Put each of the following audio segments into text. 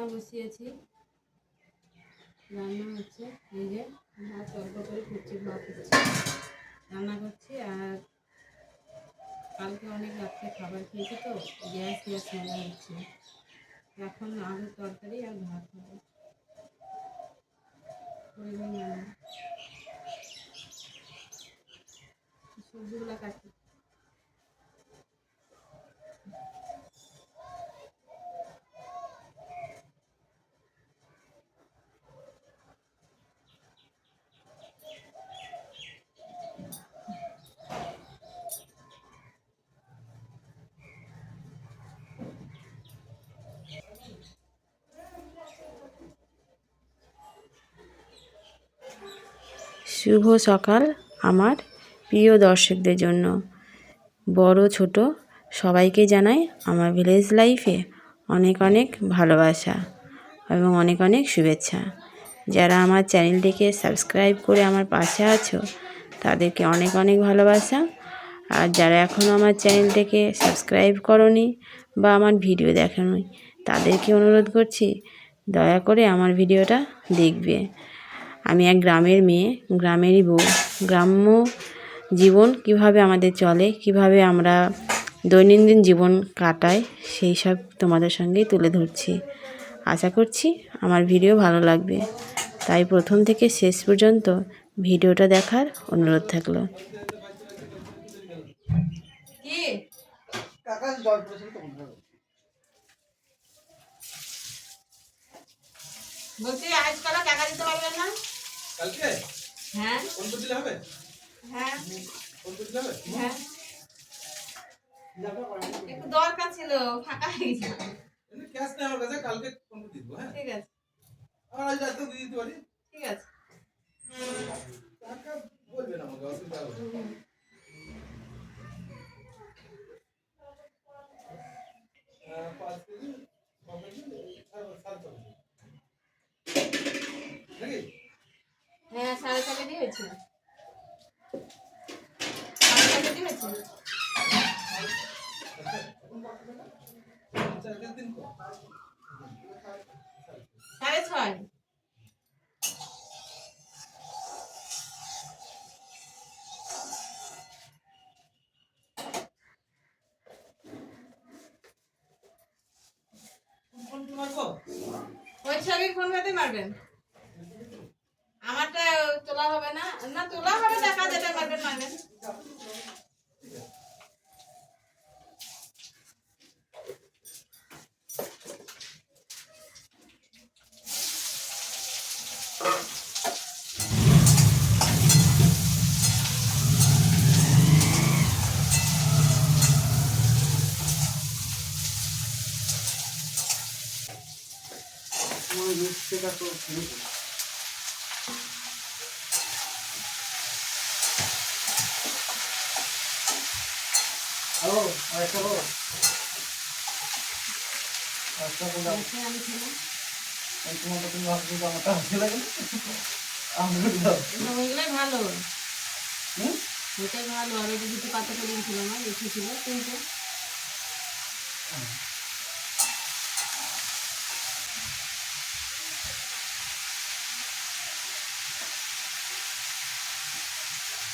রান্না বসিয়েছি। রান্না হচ্ছে এই যে ভাত অল্প করে করছি ভাত হচ্ছে রান্না করছি আর কালকে অনেক রাত্রে খাবার খেয়েছি তো, গ্যাস গ্যাস মজা হচ্ছে। এখন আলুর তরকারি আর ভাত হবে। সবজিগুলো কাটি শুভ সকাল আমার প্রিয় দর্শকদের জন্য। বড়, ছোট সবাইকে জানাই আমার ভিলেজ লাইফে অনেক অনেক ভালোবাসা এবং অনেক অনেক শুভেচ্ছা। যারা আমার চ্যানেলটিকে সাবস্ক্রাইব করে আমার পাশে আছো, তাদেরকে অনেক অনেক ভালোবাসা। আর যারা এখনও আমার চ্যানেলটিকে সাবস্ক্রাইব করনি বা আমার ভিডিও দেখোনি তাদেরকে অনুরোধ করছি, দয়া করে আমার ভিডিওটা দেখবে। আমি এক গ্রামের মেয়ে, গ্রামেরই বউ। গ্রাম্য জীবন কীভাবে আমাদের চলে, কীভাবে আমরা দৈনন্দিন জীবন কাটাই, সেই সব তোমাদের সঙ্গেই তুলে ধরছি। আশা করছি আমার ভিডিও ভালো লাগবে। তাই প্রথম থেকে শেষ পর্যন্ত ভিডিওটা দেখার অনুরোধ থাকল। কাকা। বলছি আজকাল টাকা দিতে পারবেন না? কালকে? হ্যাঁ। ফোন করে দিলে হবে? হ্যাঁ। ফোন করে দিলে হবে? হ্যাঁ। একটু। দরকার ছিল ফাঁকা হয়ে গেছে। ক্যাশ নেই আমার কাছে কালকে ফোন করে দিব হ্যাঁ। ঠিক আছে। আর আজ রাতে দিয়ে দিতে পারি। ঠিক আছে। টাকা বলবেন আমাকে অসুবিধা হবে না। আহ, পাঁচ কেজি ছ কেজি আর সাত কেজি নাকি হ্যাঁ সাড়ে ছটা দিয়ে হয়েছে সাড়ে ছয় ওই ছবির ফোন পেতে মারবেন। তোলা হবে না না তোলা হবে দেখা যেটা মারবেন মারবেন আমার মিষ্টিটা ভালো ওইটাই ভালো আর ওইটা দুটো পাতা করে ছিল না বেশি ছিল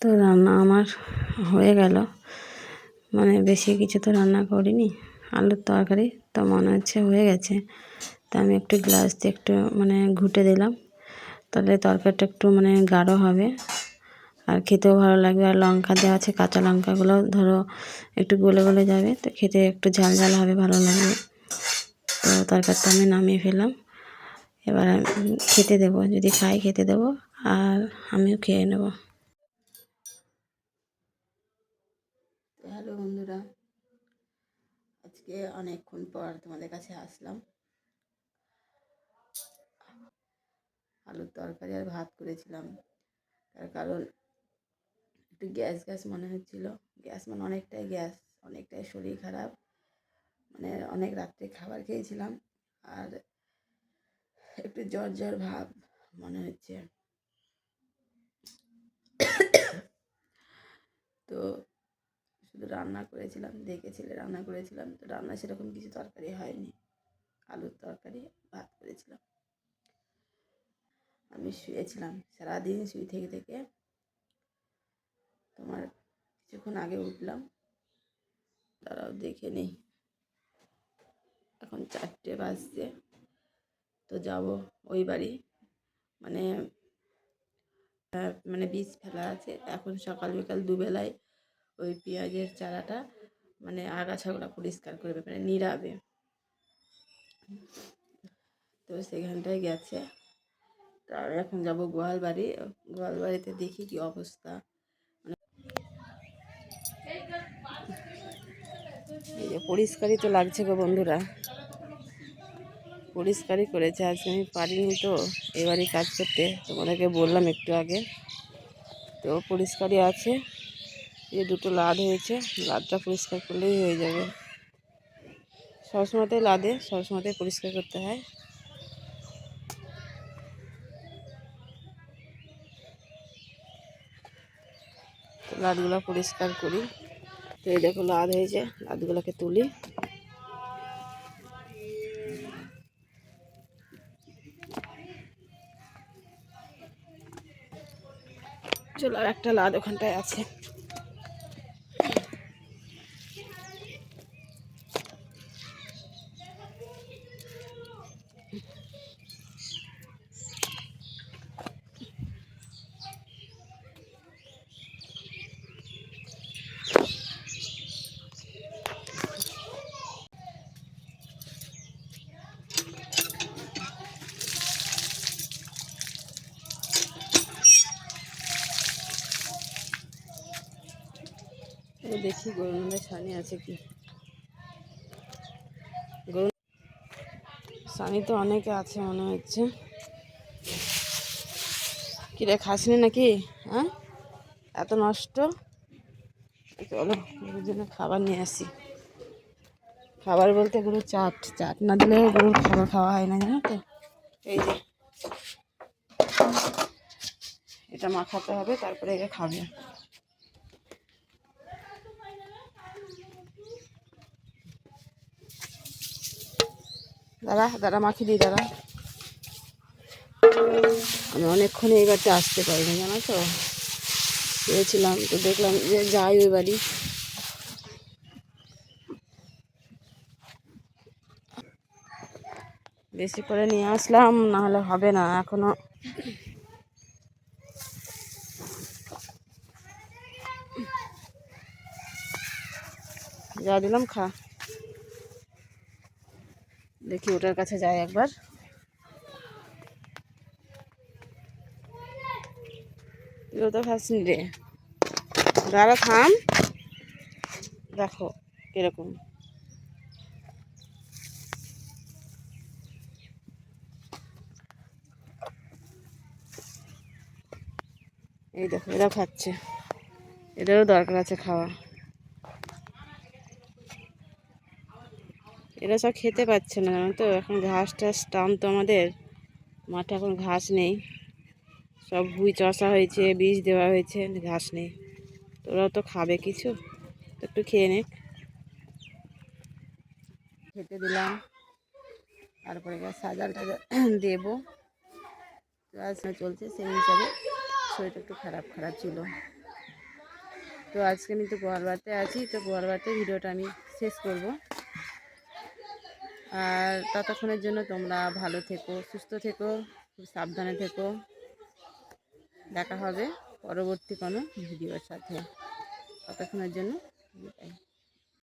তো রান্না আমার হয়ে গেল। মানে বেশি কিছু তো রান্না করিনি। আলুর তরকারি তো মনে হচ্ছে হয়ে গেছে। তা আমি একটু গ্লাস দিয়ে একটু মানে ঘুটে দিলাম। তাহলে তরকারিটা একটু মানে গাঢ় হবে। আর খেতেও ভালো লাগবে। আর লঙ্কা দেওয়া আছে, কাঁচা লঙ্কাগুলো ধরো একটু গলে গলে যাবে। তো খেতে একটু ঝাল ঝাল হবে, ভালো লাগবে। তো তরকারিটা আমি নামিয়ে ফেললাম। এবার আমি খেতে দেবো, যদি খাই খেতে দেবো, আর আমিও খেয়ে নেব। হ্যালো বন্ধুরা, আজকে অনেকক্ষণ পর তোমাদের কাছে আসলাম। আলুর তরকারি আর ভাত করেছিলাম, তার কারণ একটু গ্যাস গ্যাস মনে হচ্ছিল। গ্যাস মানে অনেকটাই গ্যাস, অনেকটাই শরীর খারাপ মানে অনেক রাত্রে খাবার খেয়েছিলাম, আর একটু জ্বর জ্বর ভাব মনে হচ্ছে। তো শুধু রান্না করেছিলাম দেখেছিলে রান্না করেছিলাম, তো রান্না সেরকম কিছু তরকারি হয়নি। আলুর তরকারি, ভাত করেছিলাম। আমি শুয়েছিলাম, সারাদিন শুয়ে থেকে থেকে তোমার কিছুক্ষণ আগে উঠলাম। তারাও দেখে নেই। এখন চারটে বাজছে। তো যাব ওই বাড়ি। মানে মানে বীজ ফেলা আছে। এখন সকাল বিকাল দুবেলায় ওই পেঁয়াজের চারাটা মানে আগাছাগুলো পরিষ্কার করবে মানে নিরাবে তো সেখানটায় গেছে। তা এখন যাব গোয়াল বাড়ি গোয়াল বাড়িতে দেখি কি অবস্থা। মানে এই যে পরিষ্কারই তো লাগছে গো বন্ধুরা। পরিষ্কারই করেছে আজকে আমি পারিনি তো, এবারই কাজ করতে। তোমাদেরকে বললাম একটু আগে। তো পরিষ্কারই আছে যে দুটো লাদ হয়েছে, লাদটা পরিষ্কার করলেই হয়ে যাবে। সবসময়তেই লাদে সবসময়তেই পরিষ্কার করতে হয়। লাদগুলো পরিষ্কার করি। তো এই দেখো, লাদ হয়েছে, লাদগুলোকে তুলি। চলো আর একটা লাদ ওখানটায় আছে। দেখি, গরুমের সানি আছে কি? গরু সানি তো অনেকে আছে মনে হচ্ছে। কিরে, খাসনি নাকি? হ্যাঁ? এত নষ্ট? চলো, গরুর জন্য খাবার নিয়ে আসি। খাবার বলতে গরু চাট। চাট না দিলে গরুর খাবার খাওয়া হয় না, জানো তো? এই যে। এটা মাখাতে হবে, তারপরে এটা খাবে। দাঁড়া দাঁড়া মাখিয়ে দিই দাঁড়া। আমি অনেকক্ষণ এই বাড়িতে আসতে পারিনি, জানো তো। পেয়েছিলাম তো দেখলাম যে যাই ওই বাড়ি। বেশি করে নিয়ে আসলাম না হলে হবে না এখনও। যা দিলাম, খা। দেখি ওটার কাছে যাই একবার। তো রে দাঁড়া, থাম। দেখো কীরকম। এই দেখো এরা খাচ্ছে। এদেরও দরকার আছে খাওয়া। এরা সব খেতে পাচ্ছে না, জানো তো? এখন ঘাস টাস টান তো আমাদের। মাঠে এখন ঘাস নেই। সব ভুই চষা হয়েছে বীজ দেওয়া হয়েছে, ঘাস নেই। তো ওরাও তো খাবে কিছু। তো একটু খেয়ে নে। খেতে দিলাম। তারপরে সাজাল টাজাল দেবো। তো আজকে চলছে সেই হিসাবে। শরীরটা একটু খারাপ খারাপ ছিল। তো আজকে আমি তো গোয়ালবাড়িতে আছি। তো গোয়ালবাড়িতে ভিডিওটা আমি শেষ করব। আর ততক্ষণের জন্য তোমরা ভালো থেকো, সুস্থ থেকো, খুব সাবধানে থেকো। দেখা হবে পরবর্তী কোনো ভিডিওর সাথে। ততক্ষণের জন্য বিদায়।